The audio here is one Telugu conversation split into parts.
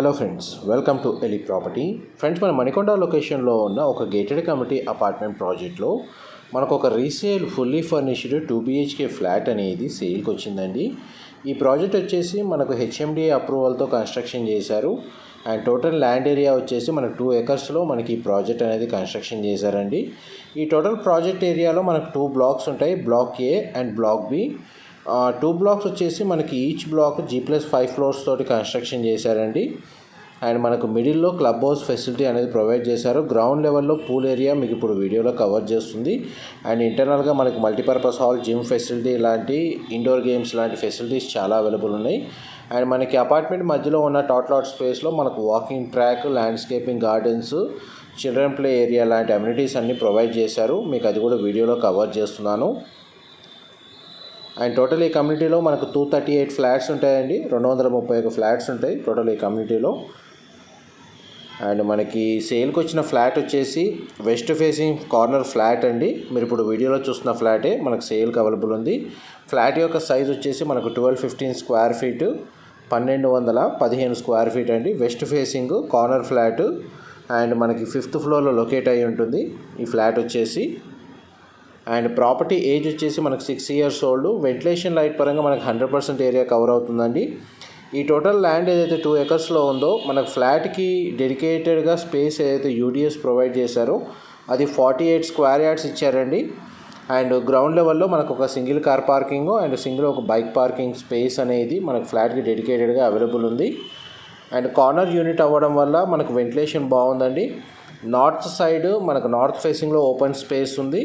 Hello friends welcome to Eli property friends మన మణికొండ లొకేషన్లో ఉన్న ఒక గేటెడ్ కమిటీ అపార్ట్మెంట్ ప్రాజెక్ట్లో మనకు ఒక resale fully furnished two BHK flat అనేది సేల్కి వచ్చిందండి. ఈ ప్రాజెక్ట్ వచ్చేసి మనకు హెచ్ఎండిఏ అప్రూవల్తో కన్స్ట్రక్షన్ చేశారు. అండ్ టోటల్ ల్యాండ్ ఏరియా వచ్చేసి మనకు టూ ఎకర్స్లో మనకి ఈ ప్రాజెక్ట్ అనేది కన్స్ట్రక్షన్ చేశారండి. ఈ టోటల్ ప్రాజెక్ట్ ఏరియాలో మనకు టూ బ్లాక్స్ ఉంటాయి block A and block B two blocks వచ్చేసి మనకి each block G plus five floors తోటి కన్స్ట్రక్షన్ చేశారండి. అండ్ మనకు మిడిల్లో క్లబ్ హౌస్ ఫెసిలిటీ అనేది ప్రొవైడ్ చేశారు. గ్రౌండ్ లెవెల్లో పూల్ ఏరియా మీకు ఇప్పుడు వీడియోలో కవర్ చేస్తుంది. అండ్ ఇంటర్నల్గా మనకి మల్టీపర్పస్ హాల్ జిమ్ ఫెసిలిటీ లాంటి ఇండోర్ గేమ్స్ లాంటి ఫెసిలిటీస్ చాలా అవైలబుల్ ఉన్నాయి. అండ్ మనకి అపార్ట్మెంట్ మధ్యలో ఉన్న టాట్ లాట్ స్పేస్లో మనకు walking track landscaping gardens children play area లాంటి అమ్యూనిటీస్ అన్నీ ప్రొవైడ్ చేశారు. మీకు అది కూడా వీడియోలో కవర్ చేస్తున్నాను. అండ్ టోటల్ ఈ కమ్యూనిటీలో మనకు టూ థర్టీ ఎయిట్ ఫ్లాట్స్ ఉంటాయండి. రెండు వందల ముప్పై ఒక ఫ్లాట్స్ ఉంటాయి టోటల్ ఈ కమ్యూనిటీలో. అండ్ మనకి సేల్కి వచ్చిన ఫ్లాట్ వచ్చేసి వెస్ట్ ఫేసింగ్ కార్నర్ ఫ్లాట్ అండి. మీరు ఇప్పుడు వీడియోలో చూస్తున్న ఫ్లాటే మనకు సేల్కి అవైలబుల్ ఉంది. ఫ్లాట్ యొక్క సైజ్ వచ్చేసి మనకు ట్వెల్వ్ ఫిఫ్టీన్ స్క్వేర్ ఫీటు పన్నెండు వందల పదిహేను స్క్వేర్ ఫీట్ అండి. West facing corner flat and మనకి ఫిఫ్త్ ఫ్లోర్లో లొకేట్ అయి ఉంటుంది. ఈ ఫ్లాట్ వచ్చేసి అండ్ ప్రాపర్టీ ఏజ్ వచ్చేసి మనకు six years old. Ventilation light పరంగా మనకు హండ్రెడ్ పర్సెంట్ ఏరియా కవర్ అవుతుందండి. ఈ టోటల్ ల్యాండ్ ఏదైతే టూ ఎకర్స్లో ఉందో మనకు ఫ్లాట్కి డెడికేటెడ్గా స్పేస్ ఏదైతే యూడిఎస్ ప్రొవైడ్ చేశారో అది ఫార్టీ ఎయిట్ స్క్వేర్ యార్డ్స్ ఇచ్చారండి. అండ్ గ్రౌండ్ లెవెల్లో మనకు ఒక single car parking and single ఒక బైక్ పార్కింగ్ స్పేస్ అనేది మనకు ఫ్లాట్కి డెడికేటెడ్గా అవైలబుల్ ఉంది. అండ్ కార్నర్ యూనిట్ అవ్వడం వల్ల మనకు వెంటిలేషన్ బాగుందండి. నార్త్ సైడ్ మనకు నార్త్ ఫేసింగ్లో ఓపెన్ స్పేస్ ఉంది.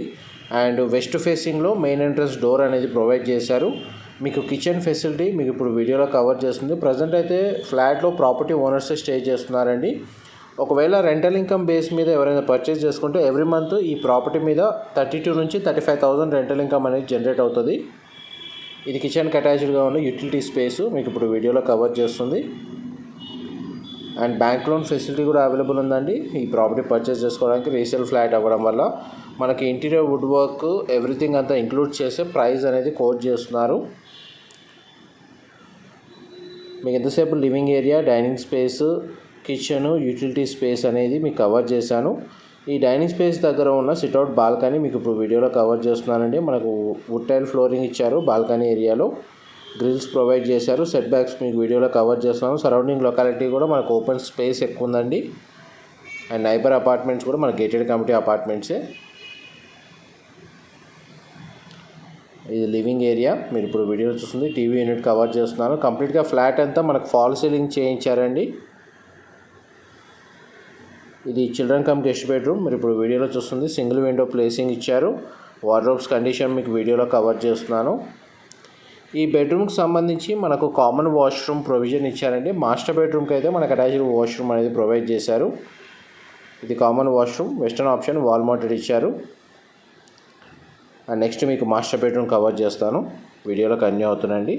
అండ్ వెస్ట్ ఫేసింగ్లో మెయిన్ ఎంట్రన్స్ డోర్ అనేది ప్రొవైడ్ చేశారు. మీకు కిచెన్ ఫెసిలిటీ మీకు ఇప్పుడు వీడియోలో కవర్ చేస్తుంది. ప్రజెంట్ అయితే ఫ్లాట్లో ప్రాపర్టీ ఓనర్స్ స్టే చేస్తున్నారండి. ఒకవేళ రెంటల్ ఇన్కమ్ బేస్ మీద ఎవరైనా పర్చేస్ చేసుకుంటే ఎవ్రీ మంత్ ఈ ప్రాపర్టీ మీద థర్టీ టూ నుంచి thirty five thousand rental income అనేది జనరేట్ అవుతుంది. ఇది కిచెన్కి అటాచ్డ్గా ఉన్న యూటిలిటీ స్పేస్ మీకు ఇప్పుడు వీడియోలో కవర్ చేస్తుంది. అండ్ బ్యాంక్ లోన్ ఫెసిలిటీ కూడా అవైలబుల్ ఉందండి. ఈ ప్రాపర్టీ పర్చేస్ చేసుకోవడానికి రీసేల్ ఫ్లాట్ అవ్వడం వల్ల మనకి ఇంటీరియర్ వుడ్ వర్క్ ఎవ్రీథింగ్ అంతా ఇంక్లూడ్ చేసే ప్రైస్ అనేది కోట్ చేస్తున్నారు. మీకు ఎంతసేపు living area dining space kitchen utility space అనేది మీకు కవర్ చేశాను. ఈ డైనింగ్ స్పేస్ దగ్గర ఉన్న సిట్అవుట్ బాల్కనీ మీకు ఇప్పుడు వీడియోలో కవర్ చేస్తున్నానండి. మనకు వుడ్ టైల్ ఫ్లోరింగ్ ఇచ్చారు బాల్కనీ ఏరియాలో. గ్రిల్స్ ప్రొవైడ్ చేశారు. సెట్ బ్యాక్స్ మీకు వీడియోలో కవర్ చేస్తున్నాము. సరౌండింగ్ లొకాలిటీ కూడా మనకు ఓపెన్ స్పేస్ ఎక్కువ ఉందండి. అండ్ నైబర్ అపార్ట్మెంట్స్ కూడా మన గేటెడ్ కమిటీ అపార్ట్మెంట్సే ఇది లివింగ్ ఏరియా మీరు ఇప్పుడు వీడియో చూస్తుంది. టీవీ యూనిట్ కవర్ చేస్తున్నాను. కంప్లీట్గా ఫ్లాట్ అంతా మనకు ఫాల్ సీలింగ్ చేయించారండి. ఇది చిల్డ్రన్ కమ్ గెస్ట్ బెడ్రూమ్ మీరు ఇప్పుడు వీడియోలో చూస్తుంది. సింగిల్ విండో ప్లేసింగ్ ఇచ్చారు. వార్డ్రోబ్స్ కండిషన్ మీకు వీడియోలో కవర్ చేస్తున్నాను. ఈ బెడ్రూమ్కి సంబంధించి మనకు కామన్ వాష్రూమ్ ప్రొవిజన్ ఇచ్చారండి. మాస్టర్ బెడ్రూమ్కి అయితే మనకు అటాచ్డ్ వాష్రూమ్ అనేది ప్రొవైడ్ చేశారు. ఇది common washroom western option wall mounted ఇచ్చారు. అండ్ నెక్స్ట్ మీకు మాస్టర్ బెడ్రూమ్ కవర్ చేస్తాను. వీడియోలో కన్యూ అవుతుందండి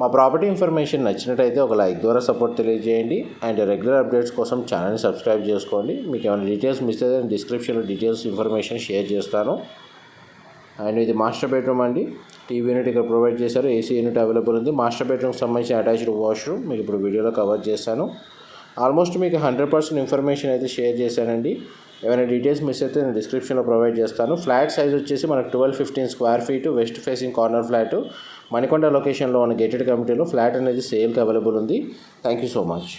మా ప్రాపర్టీ ఇన్ఫర్మేషన్ నచ్చినట్టయితే ఒక లైక్ ద్వారా సపోర్ట్ తెలియజేయండి. అండ్ రెగ్యులర్ అప్డేట్స్ కోసం ఛానల్ని సబ్స్క్రైబ్ చేసుకోండి. మీకు ఏమైనా డీటెయిల్స్ మిస్ అయితే డిస్క్రిప్షన్లో డీటెయిల్స్ ఇన్ఫర్మేషన్ షేర్ చేస్తాను. అండ్ ఇది మాస్టర్ బెడ్రూమ్ అండి. టీవీ యూనిట్ ఇక్కడ ప్రొవైడ్ చేశారు. ఏసీ యూనిట్ అవైలబుల్ ఉంది. మాస్టర్ బెడ్రూమ్కి సంబంధించిన అటాచ్డ్ వాష్రూమ్ మీకు ఇప్పుడు వీడియోలో కవర్ చేశాను. ఆల్మోస్ట్ మీకు హండ్రెడ్ పర్సెంట్ ఇన్ఫర్మేషన్ అయితే షేర్ చేశానండి. ఏమైనా డీటెయిల్స్ మిస్ అయితే నేను డిస్క్రిప్షన్లో ప్రొవైడ్ చేస్తాను. ఫ్లాట్ సైజ్ వచ్చేసి మనకు twelve fifteen square feet west facing corner flat. Manikonda లొకేషన్లో ఉన్న గేటెడ్ కమిటీలో ఫ్లాట్ అనేది సేల్కి అవైలబుల్ ఉంది. Thank you so much.